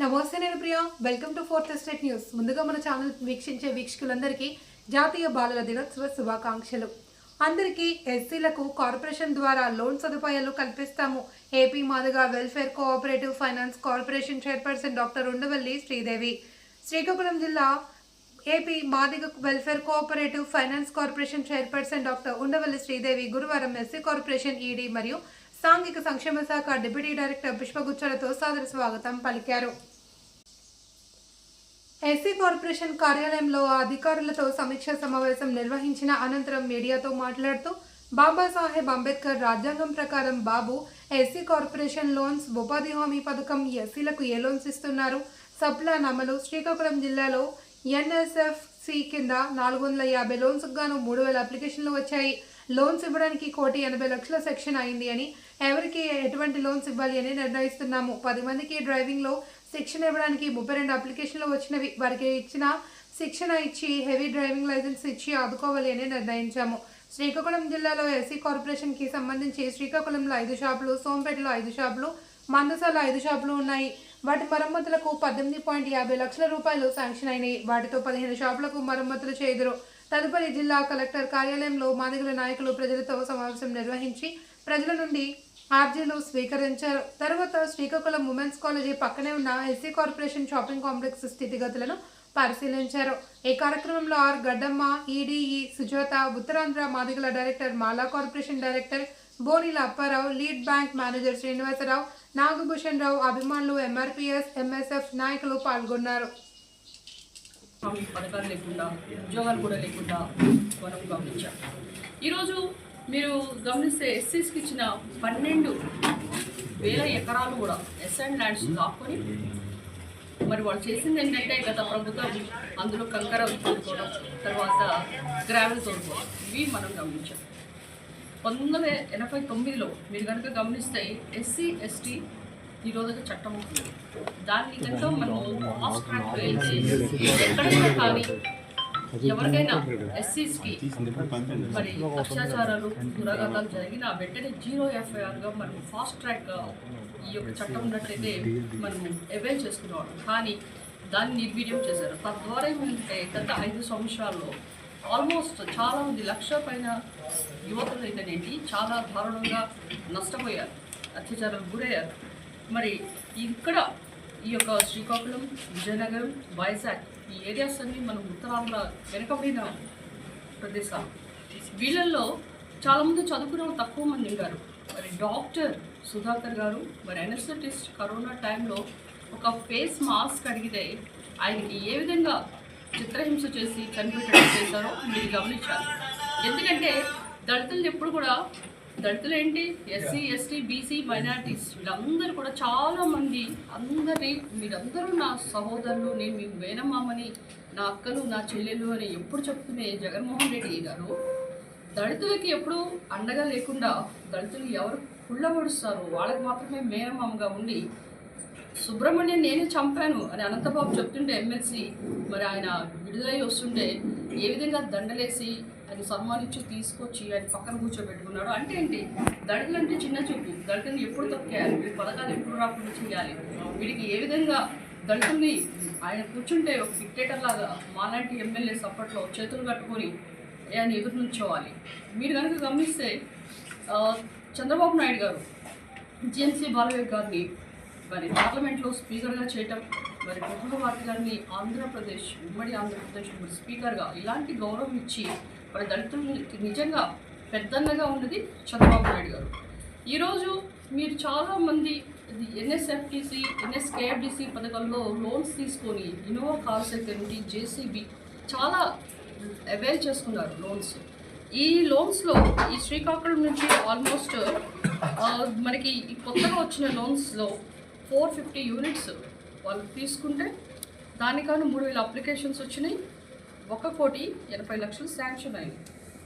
నమస్తే నేను Priya. Welcome to fourth state news ముందుగా మన ఛానల్ వీక్షించే వీక్షకులందరికీ జాతీయ బాలల దినోత్సవ శుభాకాంక్షలు. అందరికీ ఎస్సీలకు కార్పొరేషన్ ద్వారా లోన్ సదుపాయాలు కల్పిస్తాము. AP Madiga welfare cooperative finance corporation chairperson doctor Undavalli Sridevi. Srikakulam జిల్లా AP Madiga welfare cooperative finance corporation chairperson doctor Undavalli Sridevi. గురువారం ఎస్సీ కార్పొరేషన్ ఈడీ మరియు సాంఘిక సంక్షేమ శాఖ డిప్యూటీ డైరెక్టర్ పుష్పగుచ్చాలతో సాదర స్వాగతం పలికారు. ఎస్సీ కార్పొరేషన్ కార్యాలయంలో అధికారులతో సమీక్ష సమావేశం నిర్వహించిన అనంతరం మీడియాతో మాట్లాడుతూ బాబాసాహెబ్ అంబేద్కర్ రాజ్యాంగం ప్రకారం బాబు ఎస్సీ కార్పొరేషన్ లోన్స్ ఉపాధి హామీ పథకం ఎస్సీలకు ఏ లోన్స్ ఇస్తున్నారు? సప్లాన్ అమలు శ్రీకాకుళం జిల్లాలో ఎన్ఎస్ఎఫ్సి కింద నాలుగు వందల యాభై లోన్స్ గాను మూడు వేల అప్లికేషన్లు వచ్చాయి. లోన్స్ ఇవ్వడానికి కోటి ఎనభై లక్షల సెక్షన్ అయింది అని ఎవరికి ఎటువంటి లోన్స్ ఇవ్వాలి అని నిర్ణయిస్తున్నాము. పది మందికి డ్రైవింగ్లో శిక్షణ ఇవ్వడానికి ముప్పై రెండు అప్లికేషన్లు వచ్చినవి. వారికి ఇచ్చిన శిక్షణ ఇచ్చి హెవీ డ్రైవింగ్ లైసెన్స్ ఇచ్చి ఆదుకోవాలి అని నిర్ణయించాము. శ్రీకాకుళం జిల్లాలో ఎస్సీ కార్పొరేషన్కి సంబంధించి శ్రీకాకుళంలో ఐదు షాపులు సోంపేటలో ఐదు షాపులు మందసాల ఐదు షాపులు ఉన్నాయి. వాటి మరమ్మతులకు పద్దెనిమిది పాయింట్ యాభై లక్షల రూపాయలు శాంక్షన్ అయినాయి. వాటితో పదిహేను షాపులకు మరమ్మతులు చేదురు. తదుపరి జిల్లా కలెక్టర్ కార్యాలయంలో మాదిగల నాయకులు ప్రజలతో సమావేశం నిర్వహించి ప్రజల నుండి ఆర్జీలు స్వీకరించారు. తర్వాత శ్రీకాకుళం ఉమెన్స్ కాలేజీ పక్కనే ఉన్న ఎస్సీ కార్పొరేషన్ షాపింగ్ కాంప్లెక్స్ స్థితిగతులను పరిశీలించారు. ఈ కార్యక్రమంలో ఆర్. గడ్డమ్మ ఈడీఈ సుజాత ఉత్తరాంధ్ర మాదిగల director Mala corporation director Bonela Apparao lead bank manager Srinivasarao Nagabhushan Rao అభిమానులు ఎంఆర్పిఎస్ ఎంఎస్ఎఫ్ నాయకులు పాల్గొన్నారు. పథకాలు లేకుండా ఉద్యోగాలు కూడా లేకుండా మనం గమనించాం ఈరోజు మీరు గమనిస్తే ఎస్సీస్కి ఇచ్చిన పన్నెండు వేల ఎకరాలు కూడా ఎస్ అండ్ ల్యాండ్స్ కాకొని మరి వాళ్ళు చేసింది ఏంటంటే గత ప్రభుత్వం అందులో కంకర తోడుకోవడం తర్వాత గ్రావెల్ తోడుకోవడం ఇవి మనం గమనించాం. పంతొమ్మిది వందల ఎనభై తొమ్మిదిలో మీరు కనుక గమనిస్తే ఎస్సీ ఎస్టీ ఈ రోజుగా చట్టం ఉంటుంది దాన్ని కనుక మనం ఫాస్ట్ ట్రాక్ వెళ్తే ఎక్కడైనా కానీ ఎవరికైనా ఎస్సీస్కి మరి అత్యాచారాలు దురాఘాతాలు జరిగిన వెంటనే జీరో ఎఫ్ఐఆర్గా మనం ఫాస్ట్ ట్రాక్ ఈ యొక్క చట్టం ఉన్నట్లయితే మనం అవైల్ చేసుకునేవాళ్ళం. కానీ దాన్ని నిర్వీర్యం చేశారు. తద్వారా ఏమంటే గత ఐదు సంవత్సరాల్లో ఆల్మోస్ట్ చాలా మంది లక్ష పైన యువతులు అయితేనేంటి చాలా దారుణంగా నష్టపోయారు. అత్యాచారాలకు గురయ్యారు. మరి ఇక్కడ ఈ యొక్క శ్రీకాకుళం విజయనగరం వైజాగ్ ఈ ఏరియాస్ అన్ని మనం ఉత్తరాంధ్ర వెనకబడిన ప్రదేశాలు. వీళ్ళల్లో చాలామంది చదువుకున్న వాళ్ళు తక్కువ మంది ఉన్నారు మరి డాక్టర్ సుధాకర్ గారు మరి ఎనస్థెటిస్ట్ కరోనా టైంలో ఒక ఫేస్ మాస్క్ అడిగితే ఆయనకి ఏ విధంగా చిత్రహింస చేసి కనిపెట్టడం చేశారో మీరు గమనించాలి. ఎందుకంటే దళితులు ఎప్పుడు కూడా దళితులు ఏంటి ఎస్సీ ఎస్టీ బీసీ మైనారిటీస్ వీళ్ళందరూ కూడా చాలా మంది అందరి మీరందరూ నా సహోదరులు నేను మీ వేనమామని నా అక్కలు నా చెల్లెలు అని ఎప్పుడు చెప్తునే జగన్మోహన్ రెడ్డి గారు దళితులకి ఎప్పుడు అండగా లేకుండా దళితులు ఎవరు కుళ్ళబడుస్తారు? వాళ్ళకి మాత్రమే మేనమామగా ఉండి సుబ్రహ్మణ్యం నేనే చంపాను అని అనంతబాబు చెప్తుంటే ఎమ్మెల్సీ మరి ఆయన విడుదలై వస్తుంటే ఏ విధంగా దండలేసి ఆయన సన్మానించి తీసుకొచ్చి ఆయన పక్కన కూర్చోబెట్టుకున్నాడు. అంటే ఏంటి? దళితులు అంటే చిన్న చూపు. దళితులను ఎప్పుడు తొక్కేయాలి? వీడి పథకాలు ఎప్పుడు రాకుండా చేయాలి? వీడికి ఏ విధంగా దళితుల్ని ఆయన కూర్చుంటే ఒక డిక్టేటర్ లాగా మాలాంటి ఎమ్మెల్యేస్ అప్పట్లో చేతులు కట్టుకొని ఆయన ఎదురు నుంచోవాలి? మీరు కనుక గమనిస్తే చంద్రబాబు నాయుడు గారు జిఎంసీ బాలయ్య గారిని మరి పార్లమెంట్లో స్పీకర్గా చేయటం మరి ప్రభుత్వ గారిని ఆంధ్రప్రదేశ్ ఉమ్మడి ఆంధ్రప్రదేశ్ స్పీకర్గా ఇలాంటి గౌరవం ఇచ్చి మన దళితులకి నిజంగా పెద్దన్నగా ఉన్నది చంద్రబాబు నాయుడు గారు. ఈరోజు మీరు చాలామంది ఎన్ఎస్ఎఫ్టీసీ ఎన్ఎస్కేఎఫ్డిసి పథకంలో లోన్స్ తీసుకొని ఇన్నోవా కార్స్ అయితే నుండి జేసీబీ చాలా అవైల్ చేసుకున్నారు లోన్స్. ఈ లోన్స్లో ఈ శ్రీకాకుళం నుంచి ఆల్మోస్ట్ మనకి కొత్తగా వచ్చిన లోన్స్లో ఫోర్ ఫిఫ్టీ యూనిట్స్ వాళ్ళు తీసుకుంటే దానికన్నా మూడు వేల అప్లికేషన్స్ వచ్చినాయి. ఒక కోటి ఎనభై లక్షలు శాంక్షన్ అయింది.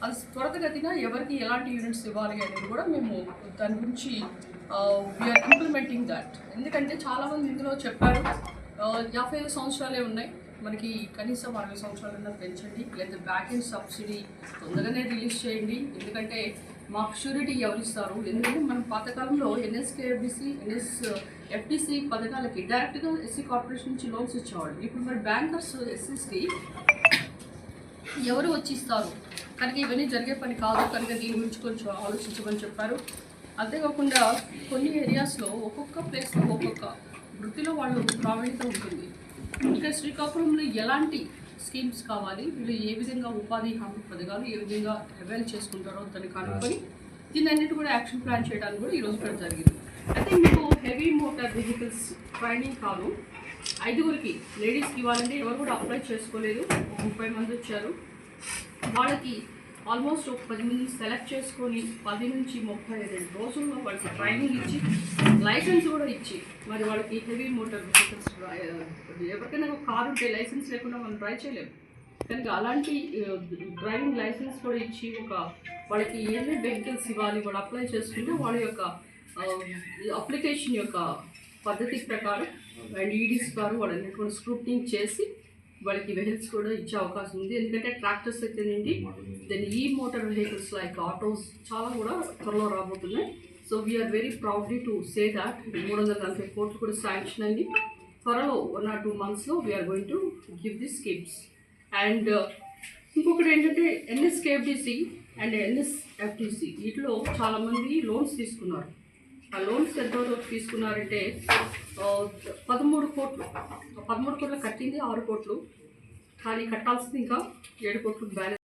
అది త్వరతగతిన ఎవరికి ఎలాంటి యూనిట్స్ ఇవ్వాలి అనేది కూడా మేము దాని గురించి వీఆర్ ఇంప్లిమెంటింగ్ దట్ ఎందుకంటే చాలామంది ఇందులో చెప్పారు యాభై ఐదు సంవత్సరాలే ఉన్నాయి. మనకి కనీసం అరవై సంవత్సరాలన్నా పెంచండి లేదా బ్యాక్ ఎండ్ సబ్సిడీ తొందరగానే రిలీజ్ చేయండి. ఎందుకంటే మాకు షూరిటీ ఎవరు ఇస్తారు? ఎందుకంటే మనం పాతకాలంలో ఎన్ఎస్కేఎఫ్డిసి ఎన్ఎస్ ఎఫ్డిసి పథకాలకి డైరెక్ట్గా ఎస్సీ కార్పొరేషన్ నుంచి లోన్స్ ఇచ్చేవాళ్ళు. ఇప్పుడు మరి బ్యాంకర్స్ ఎస్సీస్కి ఎవరు వచ్చి ఇస్తారు? కనుక ఇవన్నీ జరిగే పని కాదు. కనుక దీని గురించి కొంచెం ఆలోచించమని చెప్పారు. అంతేకాకుండా కొన్ని ఏరియాస్లో ఒక్కొక్క ప్లేస్లో ఒక్కొక్క వృత్తిలో వాళ్ళు ప్రావీణ్యత ఉంటుంది. ఇక్కడ శ్రీకాకుళంలో ఎలాంటి స్కీమ్స్ కావాలి? వీళ్ళు ఏ విధంగా ఉపాధి హామీ పథకాలు ఏ విధంగా అవైల్ చేసుకుంటారో దాన్ని కనుక్కొని దీని అన్నిటి కూడా యాక్షన్ ప్లాన్ చేయడానికి కూడా ఈరోజు కూడా జరిగింది. అయితే మీకు హెవీ మోటార్ వెహికల్స్ ట్రైనింగ్ కాదు. ఐదుగురికి లేడీస్కి ఇవ్వాలంటే ఎవరు కూడా అప్లై చేసుకోలేదు. ఒక ముప్పై మంది వచ్చారు. వాళ్ళకి ఆల్మోస్ట్ ఒక పది మంది సెలెక్ట్ చేసుకొని పది నుంచి ముప్పై రెండు రోజుల్లో వాళ్ళకి ట్రైనింగ్ ఇచ్చి లైసెన్స్ కూడా ఇచ్చి మరి వాళ్ళకి హెవీ మోటార్ వెహికల్స్ ఎవరికైనా ఒక కారు ఉంటే లైసెన్స్ లేకుండా మనం డ్రైవ్ చేయలేము. కనుక అలాంటి డ్రైవింగ్ లైసెన్స్ కూడా ఇచ్చి ఒక వాళ్ళకి ఏమేమి వెహికల్స్ ఇవ్వాలి వాళ్ళు అప్లై చేసుకుంటే వాళ్ళ యొక్క అప్లికేషన్ యొక్క పద్ధతి ప్రకారం అండ్ e ఈడీస్ గారు వాళ్ళని కూడా స్క్రూటింగ్ చేసి వాళ్ళకి వెహికల్స్ కూడా ఇచ్చే అవకాశం ఉంది. ఎందుకంటే ట్రాక్టర్స్ అయితేనేంటి దెన్ ఈ మోటార్ వెహికల్స్ లైక్ ఆటోస్ చాలా కూడా త్వరలో రాబోతున్నాయి. So we're very proudly to say that మూడు వందల నలభై కోట్లు కూడా శాంక్షన్ అయింది త్వరలో వన్ ఆర్ టూ మంత్స్లో we're going to give the schemes and ఇంకొకటి ఏంటంటే ఎన్ఎస్కేఎఫ్డిసి అండ్ ఎన్ఎస్ఎఫ్డిసి వీటిలో చాలామంది లోన్స్ తీసుకున్నారు. ఆ లోన్స్ ఎంతవరకు తీసుకున్నారంటే పదమూడు కోట్లు. పదమూడు కోట్లు కట్టింది ఆరు కోట్లు. కానీ కట్టాల్సింది ఇంకా ఏడు కోట్లు బ్యాలెన్స్.